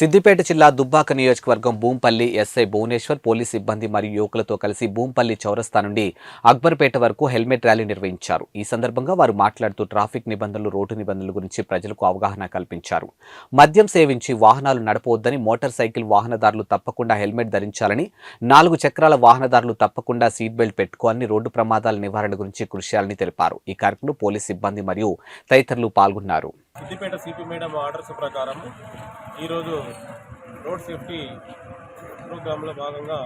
సిద్దిపేట జిల్లా దుబ్బాక నియోజకవర్గం Bhumpally SI Bhubaneswar police సిబ్బంది మరియు యువకులతో కలిసి భూంపల్లి చౌరస్తా నుండి అక్బర్పేట వరకు హెల్మెట్ ర్యాలీ నిర్వహించారు. ఈ సందర్భంగా వారు మాట్లాడుతూ ట్రాఫిక్ నిబంధనలు రోడ్డు నిబంధనల గురించి ప్రజలకు అవగాహన కల్పించారు. మద్యం సేవించి వాహనాలు నడపవద్దని మోటార్ సైకిల్ వాహనదారులు తప్పకుండా హెల్మెట్ ధరించాలని నాలుగు చక్రాల వాహనదారులు తప్పకుండా సీట్ బెల్ట్ పెట్టుకోవాలని రోడ్డు ప్రమాదాల నివారణ గురించి కృషి చేయాలని తెలిపారు. ఈ కార్యక్రమంలో పోలీస్ సిబ్బంది మరియు తదితరులు పాల్గొన్నారు. సిద్దిపేట సిపి మేడం ఆర్డర్స్ ప్రకారం ఈరోజు రోడ్ సేఫ్టీ ప్రోగ్రాంలో భాగంగా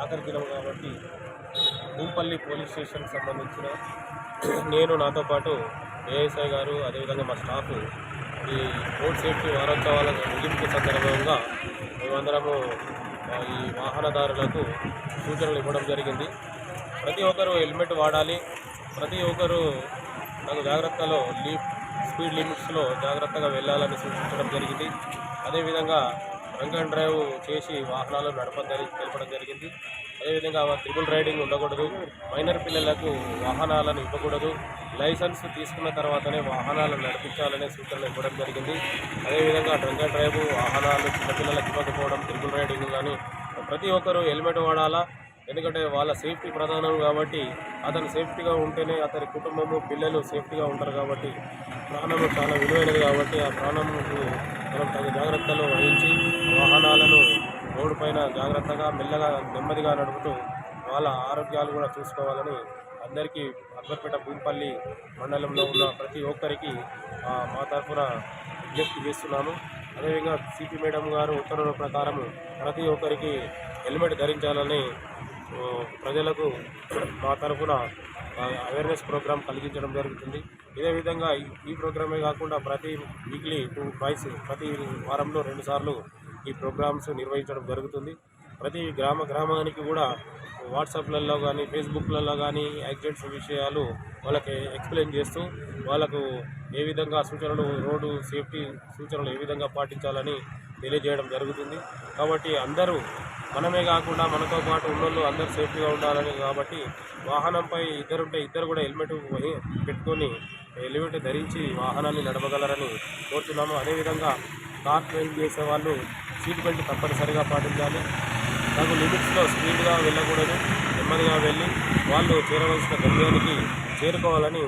ఆఖరి దినం కాబట్టి భూంపల్లి పోలీస్ స్టేషన్కి సంబంధించిన నేను నాతో పాటు ఏఎస్ఐ గారు అదేవిధంగా మా స్టాఫ్ ఈ రోడ్ సేఫ్టీ వారోత్సవాల ముగింపు సందర్భంగా మేమందరము ఈ వాహనదారులకు సూచనలు ఇవ్వడం జరిగింది. ప్రతి ఒక్కరు హెల్మెట్ వాడాలి. ప్రతి ఒక్కరు నాకు జాగ్రత్తలో లీఫ్ స్పీడ్ లిమిట్స్లో జాగ్రత్తగా వెళ్ళాలని సూచించడం జరిగింది. అదేవిధంగా రంగ్ అండ్ డ్రైవ్ చేసి వాహనాలు నడపద్దని తెలపడం జరిగింది. అదేవిధంగా త్రిబుల్ రైడింగ్ ఉండకూడదు. మైనర్ పిల్లలకు వాహనాలను ఇవ్వకూడదు. లైసెన్స్ తీసుకున్న తర్వాతనే వాహనాలు నడిపించాలనే సూచనలు ఇవ్వడం జరిగింది. అదేవిధంగా డ్రంక్ అండ్ డ్రైవ్ వాహనాలు చిన్నపిల్లలకు ఇవ్వకపోవడం త్రిబుల్ రైడింగ్ కానీ ప్రతి ఒక్కరూ హెల్మెట్ వాడాలా? ఎందుకంటే వాళ్ళ సేఫ్టీ ప్రధానం కాబట్టి అతను సేఫ్టీగా ఉంటేనే అతని కుటుంబము పిల్లలు సేఫ్టీగా ఉంటారు కాబట్టి ప్రాణము చాలా విలువైనది కాబట్టి ఆ ప్రాణముకు మనం తగిన జాగ్రత్తలు వహించి వాహనాలను రోడ్డు పైన జాగ్రత్తగా మెల్లగా నెమ్మదిగా నడుపుతూ వాళ్ళ ఆరోగ్యాలు కూడా చూసుకోవాలని అందరికీ అక్బర్పేట భూంపల్లి మండలంలో ఉన్న ప్రతి ఒక్కరికి ఆ, మా తరఫున విజ్ఞప్తి చేస్తున్నాము అదేవిధంగా సిపి మేడం గారు ఉత్తర్వుల ప్రకారం ప్రతి ఒక్కరికి హెల్మెట్ ధరించాలని ప్రజలకు మా తరఫున అవేర్నెస్ ప్రోగ్రామ్ కలిగించడం జరుగుతుంది. ఇదే విధంగా ఈ- ప్రోగ్రామే కాకుండా ప్రతి వీక్లీ టూ ట్వైస్ ప్రతి వారంలో రెండుసార్లు ఈ ప్రోగ్రామ్స్ నిర్వహించడం జరుగుతుంది. ప్రతి గ్రామ గ్రామానికి కూడా వాట్సాప్లలో కానీ ఫేస్బుక్లలో కానీ యాక్సిడెంట్స్ విషయాలు వాళ్ళకి ఎక్స్ప్లెయిన్ చేస్తూ వాళ్ళకు ఏ విధంగా సూచనలు రోడ్డు సేఫ్టీ సూచనలు ఏ విధంగా పాటించాలని తెలియజేయడం జరుగుతుంది. కాబట్టి అందరూ మనమే కాకుండా మనతో పాటు ఉన్నోళ్ళు అందరూ సేఫ్టీగా ఉండాలని కాబట్టి వాహనంపై ఇద్దరుంటే ఇద్దరు కూడా హెల్మెట్ పెట్టుకొని హెల్మెట్ ధరించి వాహనాన్ని నడపగలరని కోరుతున్నాము అదేవిధంగా కార్ డ్రైవ్ చేసే వాళ్ళు సీట్ బెల్ట్ తప్పనిసరిగా పాటించాలి. తగు లిమిట్స్లో స్పీడ్గా వెళ్ళకూడదు నెమ్మదిగా వెళ్ళి వాళ్ళు చేరవలసిన గమ్యానికి చేరుకోవాలని